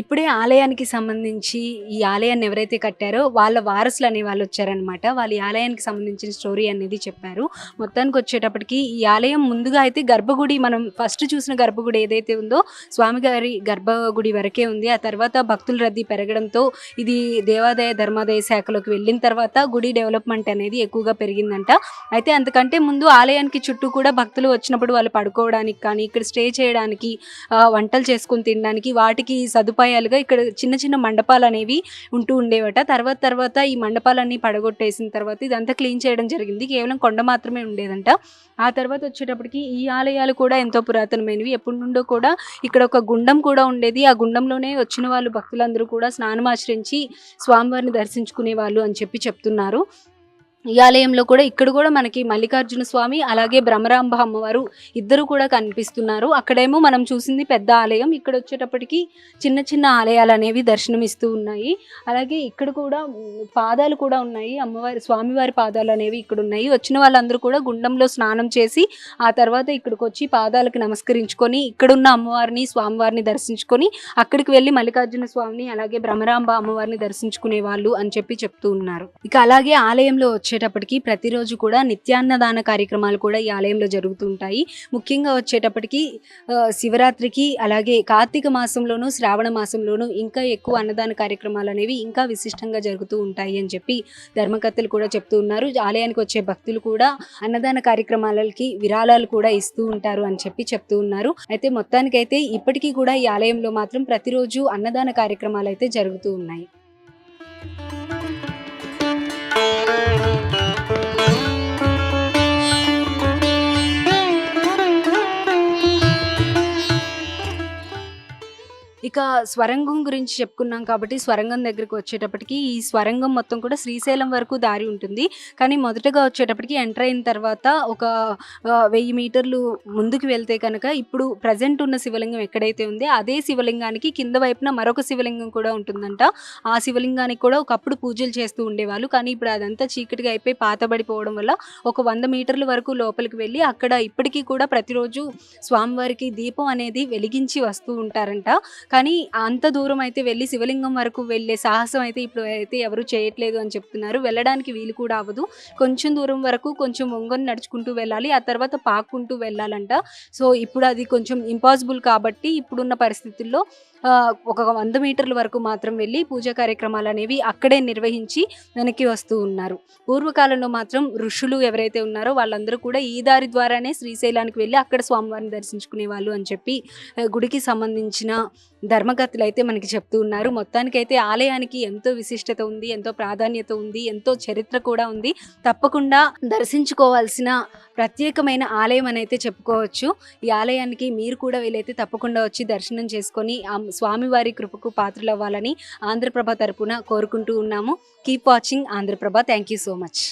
ఇప్పుడే ఆలయానికి సంబంధించి ఈ ఆలయాన్ని ఎవరైతే కట్టారో వాళ్ళ వారసులు అనే వాళ్ళు వచ్చారనమాట వాళ్ళ ఈ ఆలయానికి సంబంధించిన స్టోరీ అనేది చెప్పారు. మొత్తానికి వచ్చేటప్పటికి ఈ ఆలయం ముందుగా అయితే గర్భగుడి మనం ఫస్ట్ చూసిన గర్భగుడి ఏదైతే ఉందో స్వామిగారి గర్భగుడి వరకే ఉంది. ఆ తర్వాత భక్తుల రద్దీ పెరగడంతో ఇది దేవాదాయ ధర్మాదాయ శాఖలోకి వెళ్ళిన తర్వాత గుడి డెవలప్మెంట్ అనేది ఎక్కువగా పెరిగిందంట. అయితే అంతకంటే ముందు ఆలయానికి చుట్టూ కూడా భక్తులు వచ్చినప్పుడు వాళ్ళు పడుకోవడానికి కానీ ఇక్కడ స్టే చేయడానికి వంటలు చేసుకొని తినడానికి వాటికి సదుపాయం సదుపాయాలుగా ఇక్కడ చిన్న చిన్న మండపాలు అనేవి ఉంటూ ఉండేవట. తర్వాత తర్వాత ఈ మండపాలన్నీ పడగొట్టేసిన తర్వాత ఇదంతా క్లీన్ చేయడం జరిగింది. కేవలం కొండ మాత్రమే ఉండేదంట. ఆ తర్వాత వచ్చేటప్పటికి ఈ ఆలయాలు కూడా ఎంతో పురాతనమైనవి. ఎప్పటి నుండో కూడా ఇక్కడ ఒక గుండం కూడా ఉండేది. ఆ గుండంలోనే వచ్చిన వాళ్ళు భక్తులందరూ కూడా స్నానం ఆచరించి స్వామివారిని దర్శించుకునే వాళ్ళు అని చెప్పి చెప్తున్నారు. ఈ ఆలయంలో కూడా ఇక్కడ కూడా మనకి మల్లికార్జున స్వామి అలాగే బ్రహ్మరాంబ అమ్మవారు ఇద్దరు కూడా కనిపిస్తున్నారు. అక్కడేమో మనం చూసింది పెద్ద ఆలయం. ఇక్కడ వచ్చేటప్పటికి చిన్న చిన్న ఆలయాలు అనేవి దర్శనమిస్తూ ఉన్నాయి. అలాగే ఇక్కడ కూడా పాదాలు కూడా ఉన్నాయి. అమ్మవారి స్వామివారి పాదాలు అనేవి ఇక్కడ ఉన్నాయి. వచ్చిన వాళ్ళందరూ కూడా గుండంలో స్నానం చేసి ఆ తర్వాత ఇక్కడికి వచ్చి పాదాలకు నమస్కరించుకొని ఇక్కడున్న అమ్మవారిని స్వామివారిని దర్శించుకొని అక్కడికి వెళ్ళి మల్లికార్జున స్వామిని అలాగే భ్రమరాంబ అమ్మవారిని దర్శించుకునే వాళ్ళు అని చెప్పి చెప్తూ ఉన్నారు. ఇక అలాగే ఆలయంలో వచ్చే వచ్చేటప్పటికి ప్రతిరోజు కూడా నిత్యాన్నదాన కార్యక్రమాలు కూడా ఈ ఆలయంలో జరుగుతూ ఉంటాయి ముఖ్యంగా వచ్చేటప్పటికి శివరాత్రికి అలాగే కార్తీక మాసంలోనూ శ్రావణ మాసంలోనూ ఇంకా ఎక్కువ అన్నదాన కార్యక్రమాలు అనేవి ఇంకా విశిష్టంగా జరుగుతూ ఉంటాయి అని చెప్పి ధర్మకర్తలు కూడా చెప్తూ ఉన్నారు. ఆలయానికి వచ్చే భక్తులు కూడా అన్నదాన కార్యక్రమాలకి విరాళాలు కూడా ఇస్తూ ఉంటారు అని చెప్పి చెప్తూ ఉన్నారు. అయితే మొత్తానికైతే ఇప్పటికీ కూడా ఈ ఆలయంలో మాత్రం ప్రతిరోజు అన్నదాన కార్యక్రమాలు అయితే జరుగుతూ ఉన్నాయి. ఇక స్వరంగం గురించి చెప్పుకున్నాం కాబట్టి స్వరంగం దగ్గరికి వచ్చేటప్పటికి ఈ స్వరంగం మొత్తం కూడా శ్రీశైలం వరకు దారి ఉంటుంది. కానీ మొదటగా వచ్చేటప్పటికి ఎంటర్ అయిన తర్వాత ఒక వెయ్యి మీటర్లు ముందుకు వెళ్తే కనుక ఇప్పుడు ప్రజెంట్ ఉన్న శివలింగం ఎక్కడైతే ఉందో అదే శివలింగానికి కింద వైపున మరొక శివలింగం కూడా ఉంటుందంట. ఆ శివలింగానికి కూడా ఒకప్పుడు పూజలు చేస్తూ ఉండేవాళ్ళు. కానీ ఇప్పుడు అదంతా చీకటిగా అయిపోయి పాతబడిపోవడం వల్ల ఒక వంద మీటర్ల వరకు లోపలికి వెళ్ళి అక్కడ ఇప్పటికీ కూడా ప్రతిరోజు స్వామివారికి దీపం అనేది వెలిగించి వస్తూ ఉంటారంట. కానీ అంత దూరం అయితే వెళ్ళి శివలింగం వరకు వెళ్ళే సాహసం అయితే ఇప్పుడు అయితే ఎవరు చేయట్లేదు అని చెప్తున్నారు. వెళ్ళడానికి వీలు కూడా అవ్వదు. కొంచెం దూరం వరకు కొంచెం ఒంగొని నడుచుకుంటూ వెళ్ళాలి. ఆ తర్వాత పాక్కుంటూ వెళ్ళాలంట. సో ఇప్పుడు అది కొంచెం ఇంపాసిబుల్ కాబట్టి ఇప్పుడున్న పరిస్థితుల్లో ఒక వంద మీటర్ల వరకు మాత్రం వెళ్ళి పూజా కార్యక్రమాలు అనేవి అక్కడే నిర్వహించి వెనక్కి వస్తూ ఉన్నారు. పూర్వకాలంలో మాత్రం ఋషులు ఎవరైతే ఉన్నారో వాళ్ళందరూ కూడా ఈ దారి ద్వారానే శ్రీశైలానికి వెళ్ళి అక్కడ స్వామివారిని దర్శించుకునే వాళ్ళు అని చెప్పి గుడికి సంబంధించిన ధర్మకర్తలు అయితే మనకి చెప్తూ ఉన్నారు. మొత్తానికైతే ఆలయానికి ఎంతో విశిష్టత ఉంది ఎంతో ప్రాధాన్యత ఉంది ఎంతో చరిత్ర కూడా ఉంది. తప్పకుండా దర్శించుకోవాల్సిన ప్రత్యేకమైన ఆలయం అని అయితే చెప్పుకోవచ్చు. ఈ ఆలయానికి మీరు కూడా వీలైతే తప్పకుండా వచ్చి దర్శనం చేసుకొని ఆ స్వామివారి కృపకు పాత్రలు అవ్వాలని ఆంధ్రప్రభ తరపున కోరుకుంటూ ఉన్నాము. Keep watching Andhraprabha. Thank you so much